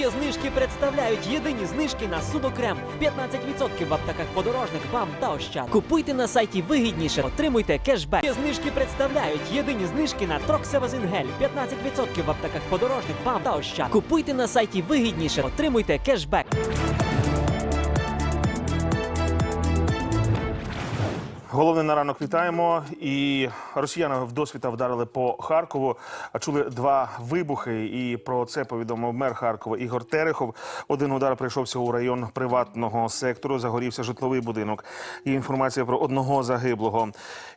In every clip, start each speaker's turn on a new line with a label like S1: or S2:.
S1: Є знижки представляють єдині знижки на судокрем. 15% в аптеках подорожник, бам та ощад. Купуйте на сайті вигідніше, отримуйте кешбек. Є знижки представляють єдині знижки на Троксевазингель. 15% в аптеках подорожник, бам та ощад. Купуйте на сайті вигідніше, отримуйте кешбек.
S2: Головне на ранок вітаємо. І росіяни вдосвіта вдарили по Харкову. Чули два вибухи. І про це повідомив мер Харкова Ігор Терехов. Один удар прийшовся у район приватного сектору. Загорівся житловий будинок. Є інформація про одного загиблого.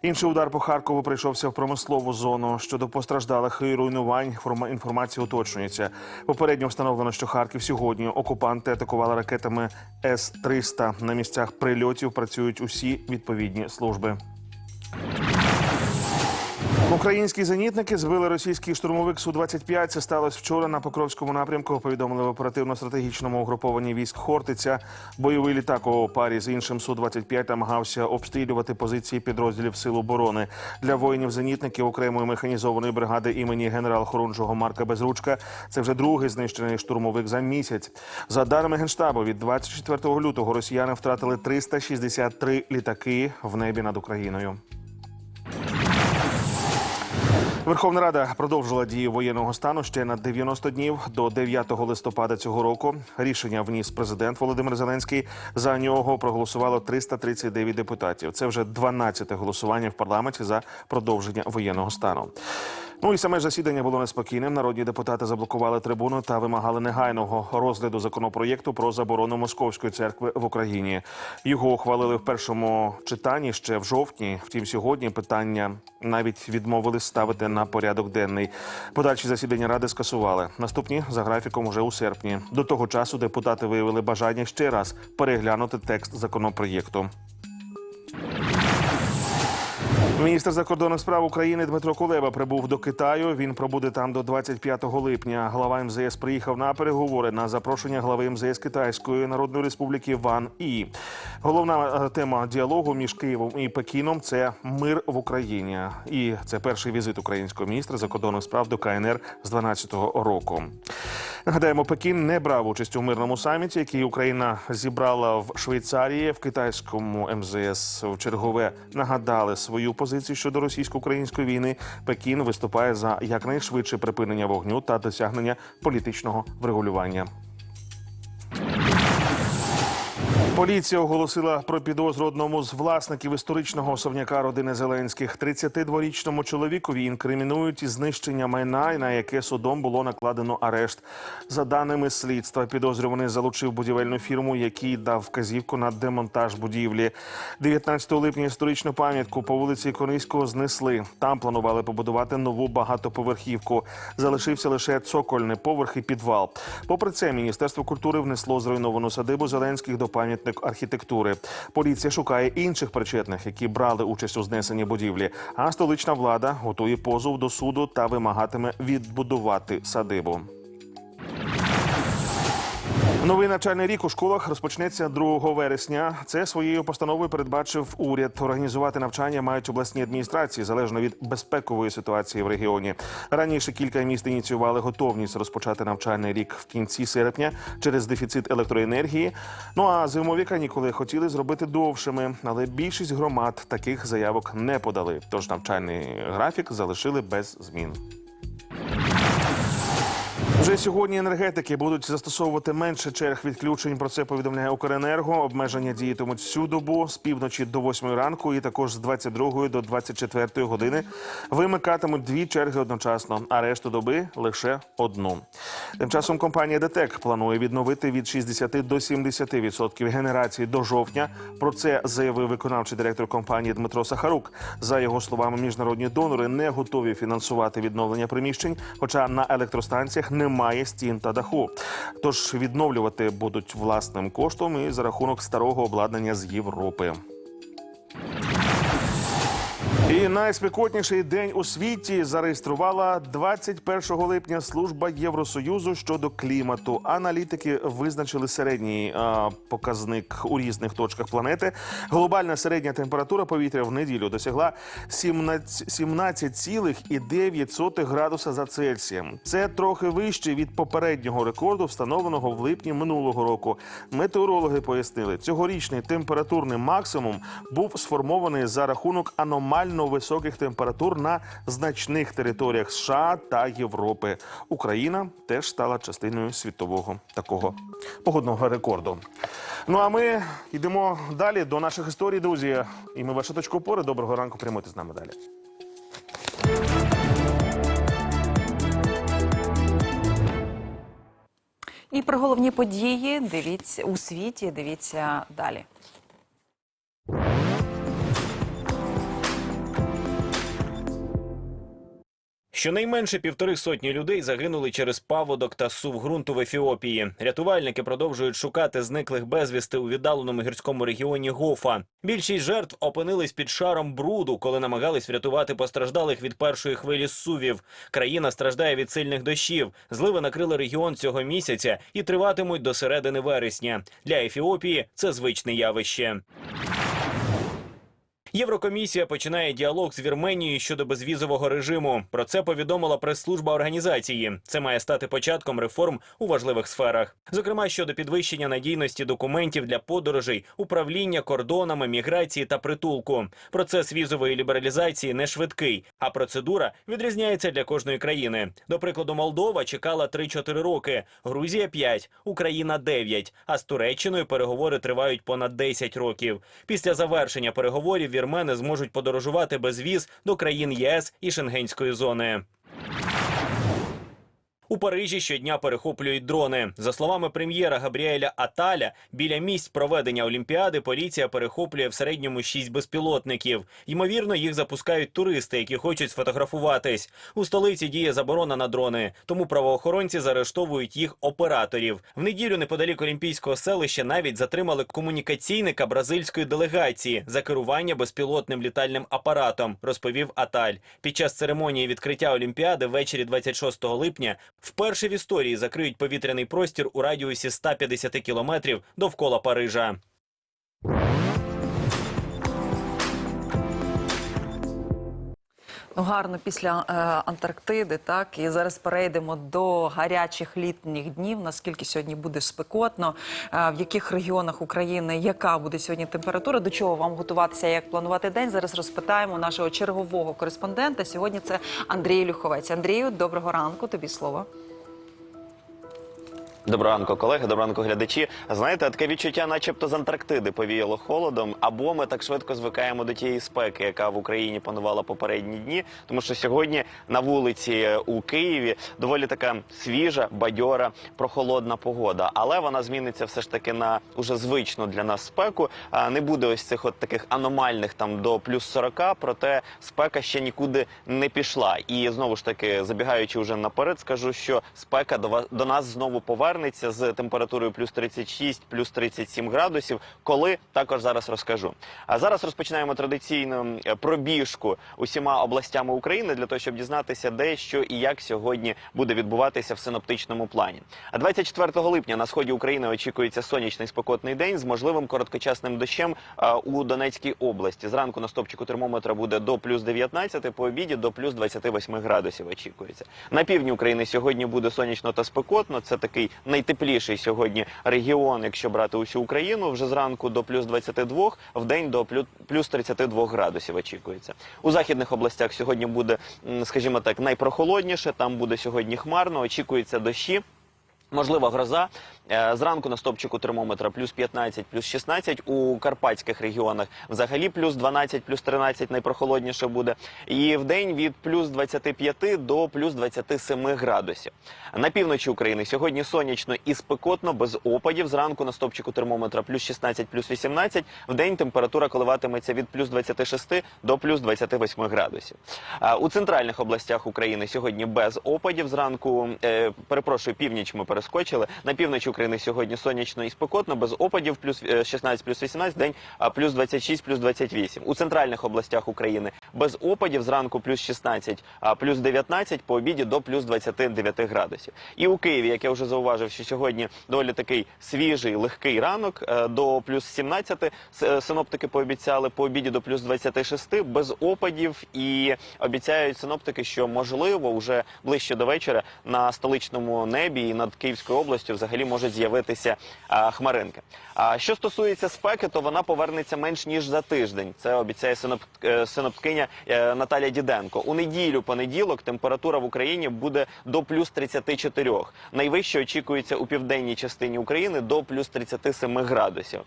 S2: Інший удар по Харкову прийшовся в промислову зону. Щодо постраждалих і руйнувань. форма- Інформація уточнюється. Попередньо встановлено, що Харків сьогодні окупанти атакували ракетами С-300. На місцях прильотів працюють усі відповідні служби служби. Українські зенітники збили російський штурмовик Су-25. Це сталося вчора на Покровському напрямку. Повідомили в оперативно-стратегічному угрупованні військ Хортиця. Бойовий літак у парі з іншим Су-25 намагався обстрілювати позиції підрозділів Сил оборони. Для воїнів-зенітників окремої механізованої бригади імені генерал-хорунжого Марка Безручка. Це вже другий знищений штурмовик за місяць. За даними генштабу, від 24 лютого росіяни втратили 363 літаки в небі над Україною. Верховна Рада продовжила дію воєнного стану ще на 90 днів до 9 листопада цього року. Рішення вніс президент Володимир Зеленський. За нього проголосувало 339 депутатів. Це вже 12-те голосування в парламенті за продовження воєнного стану. Ну і саме засідання було неспокійним. Народні депутати заблокували трибуну та вимагали негайного розгляду законопроєкту про заборону московської церкви в Україні. Його ухвалили в першому читанні ще в жовтні. Втім, сьогодні питання навіть відмовили ставити на порядок денний. Подальші засідання ради скасували. Наступні за графіком уже у серпні. До того часу депутати виявили бажання ще раз переглянути текст законопроєкту. Міністр закордонних справ України Дмитро Кулеба прибув до Китаю. Він пробуде там до 25 липня. Глава МЗС приїхав на переговори на запрошення глави МЗС Китайської Народної Республіки Ван І. Головна е, тема діалогу між Києвом і Пекіном це мир в Україні. І це перший візит українського міністра закордонних справ до КНР з 12 року. Нагадаємо, Пекін не брав участь у мирному саміті, який Україна зібрала в Швейцарії. В китайському МЗС в чергове нагадали свою позицію щодо російсько-української війни. Пекін виступає за якнайшвидше припинення вогню та досягнення політичного врегулювання. Поліція оголосила про підозру одному з власників історичного особняка родини Зеленських. 32-річному чоловікові інкримінують знищення майна, на яке судом було накладено арешт. За даними слідства, підозрюваний залучив будівельну фірму, який дав вказівку на демонтаж будівлі. 19 липня історичну пам'ятку по вулиці Кониського знесли. Там планували побудувати нову багатоповерхівку. Залишився лише цокольний поверх і підвал. Попри це, міністерство культури внесло зруйновану садибу Зеленських до пам'ятник архітектури. Поліція шукає інших причетних, які брали участь у знесенні будівлі. А столична влада готує позов до суду та вимагатиме відбудувати садибу. Новий навчальний рік у школах розпочнеться 2 вересня. Це своєю постановою передбачив уряд. Організувати навчання мають обласні адміністрації залежно від безпекової ситуації в регіоні. Раніше кілька міст ініціювали готовність розпочати навчальний рік в кінці серпня через дефіцит електроенергії. Ну а зимові канікули хотіли зробити довшими, але більшість громад таких заявок не подали. Тож навчальний графік залишили без змін. Вже сьогодні енергетики будуть застосовувати менше черг відключень. Про це повідомляє Укренерго. Обмеження діятимуть всю добу з півночі до 8 ранку, і також з 22 до 24 години. Вимикатимуть дві черги одночасно, а решту доби лише одну. Тим часом компанія ДТЕК планує відновити від 60 до 70% генерації до жовтня. Про це заявив виконавчий директор компанії Дмитро Сахарук. За його словами, міжнародні донори не готові фінансувати відновлення приміщень, хоча на електростанціях немає стін та даху. Тож відновлювати будуть власним коштом і за рахунок старого обладнання з Європи. І найспекотніший день у світі зареєструвала 21 липня служба Євросоюзу щодо клімату. Аналітики визначили середній а, показник у різних точках планети. Глобальна середня температура повітря в неділю досягла 17 17,9 градуса за Цельсієм. Це трохи вище від попереднього рекорду, встановленого в липні минулого року. Метеорологи пояснили, цьогорічний температурний максимум був сформований за рахунок аномально високих температур на значних територіях США та Європи. Україна теж стала частиною світового такого погодного рекорду. Ну а ми йдемо далі до наших історій, друзі. І ми ваша точка опори. Доброго ранку. Прямуйте з нами далі.
S3: І про головні події дивіться у світі. Дивіться далі.
S4: Щонайменше півтори сотні людей загинули через паводок та сув ґрунту в Ефіопії. Рятувальники продовжують шукати зниклих безвісти у віддаленому гірському регіоні Гофа. Більшість жертв опинились під шаром бруду, коли намагались врятувати постраждалих від першої хвилі сувів. Країна страждає від сильних дощів. Зливи накрили регіон цього місяця і триватимуть до середини вересня. Для Ефіопії це звичне явище. Єврокомісія починає діалог з Вірменією щодо безвізового режиму. Про це повідомила прес-служба організації. Це має стати початком реформ у важливих сферах, зокрема щодо підвищення надійності документів для подорожей, управління кордонами, міграції та притулку. Процес візової лібералізації не швидкий, а процедура відрізняється для кожної країни. До прикладу, Молдова чекала 3-4 роки, Грузія 5, Україна 9, а з Туреччиною переговори тривають понад 10 років. Після завершення переговорів вірмени зможуть подорожувати без віз до країн ЄС і Шенгенської зони. У Парижі щодня перехоплюють дрони. За словами прем'єра Габріеля Аталя, біля місць проведення Олімпіади поліція перехоплює в середньому шість безпілотників. Ймовірно, їх запускають туристи, які хочуть сфотографуватись. У столиці діє заборона на дрони, тому правоохоронці заарештовують їх операторів. В неділю неподалік Олімпійського селища навіть затримали комунікаційника бразильської делегації за керування безпілотним літальним апаратом, розповів Аталь. Під час церемонії відкриття Олімпіади ввечері 26 липня вперше в історії закриють повітряний простір у радіусі 150 кілометрів довкола Парижа.
S3: Гарно після е, Антарктиди, так і зараз перейдемо до гарячих літніх днів. Наскільки сьогодні буде спекотно, е, в яких регіонах України яка буде сьогодні температура? До чого вам готуватися? Як планувати день? Зараз розпитаємо нашого чергового кореспондента. Сьогодні це Андрій Люховець. Андрію, доброго ранку. Тобі слово.
S5: Доброго ранку, колеги, доброго глядачі. Знаєте, таке відчуття, начебто з Антарктиди повіяло холодом, або ми так швидко звикаємо до тієї спеки, яка в Україні панувала попередні дні. Тому що сьогодні на вулиці у Києві доволі така свіжа, бадьора, прохолодна погода. Але вона зміниться все ж таки на уже звичну для нас спеку. Не буде ось цих от таких аномальних там до плюс 40, проте спека ще нікуди не пішла. І знову ж таки, забігаючи вже наперед, скажу, що спека до вас до нас знову повернеться з температурою плюс 36, плюс 37 градусів. Коли також зараз розкажу. А зараз розпочинаємо традиційну е, пробіжку усіма областями України для того, щоб дізнатися, де що і як сьогодні буде відбуватися в синоптичному плані. А 24 липня на сході України очікується сонячний спекотний день з можливим короткочасним дощем у Донецькій області. Зранку на стопчику термометра буде до плюс 19, по обіді до плюс 28 градусів. Очікується на півдні України. Сьогодні буде сонячно та спекотно. Це такий найтепліший сьогодні регіон, якщо брати усю Україну, вже зранку до плюс 22, в день до плю- плюс 32 градусів очікується. У західних областях сьогодні буде, скажімо так, найпрохолодніше. Там буде сьогодні хмарно, очікується дощі. Можлива гроза. Е, Зранку на стопчику термометра плюс 15, плюс 16. У карпатських регіонах взагалі плюс 12, плюс 13 найпрохолодніше буде. І в день від плюс 25 до плюс 27 градусів. На півночі України сьогодні сонячно і спекотно, без опадів. Зранку на стопчику термометра плюс 16, плюс 18. В день температура коливатиметься від плюс 26 до плюс 28 градусів. У центральних областях України сьогодні без опадів. Зранку, е, перепрошую, північ ми переступаємо. Перескочили. На півночі України сьогодні сонячно і спекотно, без опадів, плюс е, 16, плюс 18, день плюс 26, плюс 28. У центральних областях України без опадів, зранку плюс 16, а плюс 19, по обіді до плюс 29 градусів. І у Києві, як я вже зауважив, що сьогодні доволі такий свіжий, легкий ранок, е, до плюс 17, е, синоптики пообіцяли, по обіді до плюс 26, без опадів, і обіцяють синоптики, що можливо вже ближче до вечора на столичному небі і над Київською областю взагалі можуть з'явитися хмаринки. А що стосується спеки, то вона повернеться менш ніж за тиждень. Це обіцяє е, синоптикиня е, Наталя Діденко. У неділю, понеділок, температура в Україні буде до плюс 34. Найвище очікується у південній частині України до плюс 37 градусів.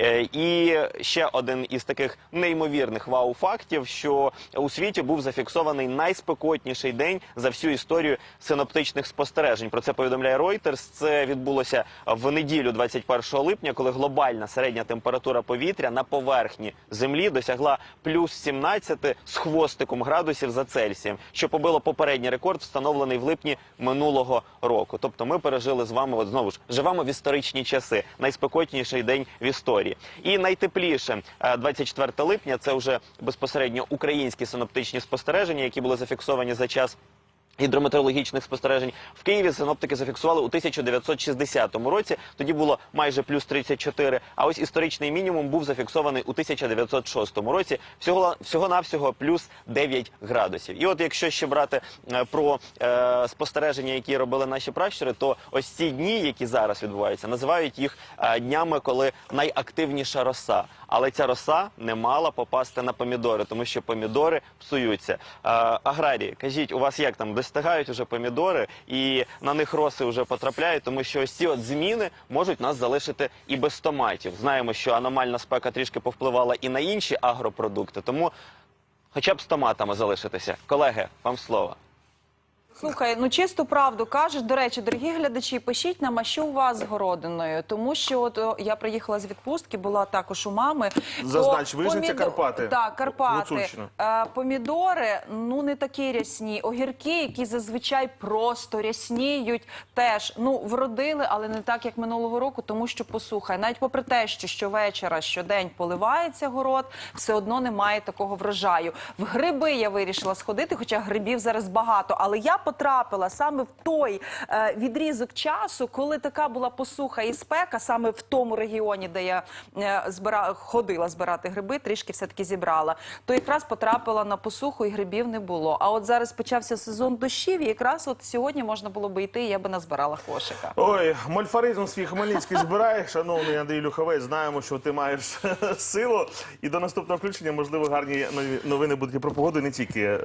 S5: Е, І ще один із таких неймовірних вау-фактів, що у світі був зафіксований найспекотніший день за всю історію синоптичних спостережень. Про це повідомляє Reuters. Це відбулося в неділю, 21 липня, коли глобальна середня температура повітря на поверхні землі досягла плюс 17 з хвостиком градусів за Цельсієм, що побило попередній рекорд, встановлений в липні минулого року. Тобто, ми пережили з вами, от знову ж живемо в історичні часи, найспекотніший день в історії. І найтепліше е, 24 липня. Це вже безпосередньо українські синоптичні спостереження, які були зафіксовані за час. Гідрометеорологічних спостережень в Києві синоптики зафіксували у 1960 році. Тоді було майже плюс 34, А ось історичний мінімум був зафіксований у 1906 році. Всього всього навсього плюс 9 градусів. І от якщо ще брати е, про е, спостереження, які робили наші пращури, то ось ці дні, які зараз відбуваються, називають їх е, днями, коли найактивніша роса. Але ця роса не мала попасти на помідори, тому що помідори псуються. Аграрії, кажіть, у вас як там достигають уже помідори, і на них роси вже потрапляють, тому що ось ці от зміни можуть нас залишити і без томатів. Знаємо, що аномальна спека трішки повпливала і на інші агропродукти, тому хоча б з томатами залишитися. Колеги, вам слово.
S3: Слухай, ну чисту правду кажеш. До речі, дорогі глядачі, пишіть нам, а що у вас з городиною? Тому що от о, я приїхала з відпустки, була також у мами.
S2: Зазнач,
S3: То
S2: Вижниця, Карпати.
S3: Так, Карпати.
S2: Гуцульщина.
S3: Е, помідори, ну не такі рясні. Огірки, які зазвичай просто рясніють, теж ну вродили, але не так, як минулого року, тому що посухає. Навіть попри те, що щовечора, щодень поливається город, все одно немає такого врожаю. В гриби я вирішила сходити, хоча грибів зараз багато. Але я потрапила саме в той е, відрізок часу, коли така була посуха і спека, саме в тому регіоні, де я е, збира... ходила збирати гриби, трішки все-таки зібрала. То якраз потрапила на посуху і грибів не було. А от зараз почався сезон дощів, і якраз от сьогодні можна було би йти, і я би назбирала кошика.
S2: Ой, мольфаризм свій Хмельницький збирає. Шановний Андрій Люховець, знаємо, що ти маєш силу. І до наступного включення, можливо, гарні новини будуть про погоду, не тільки.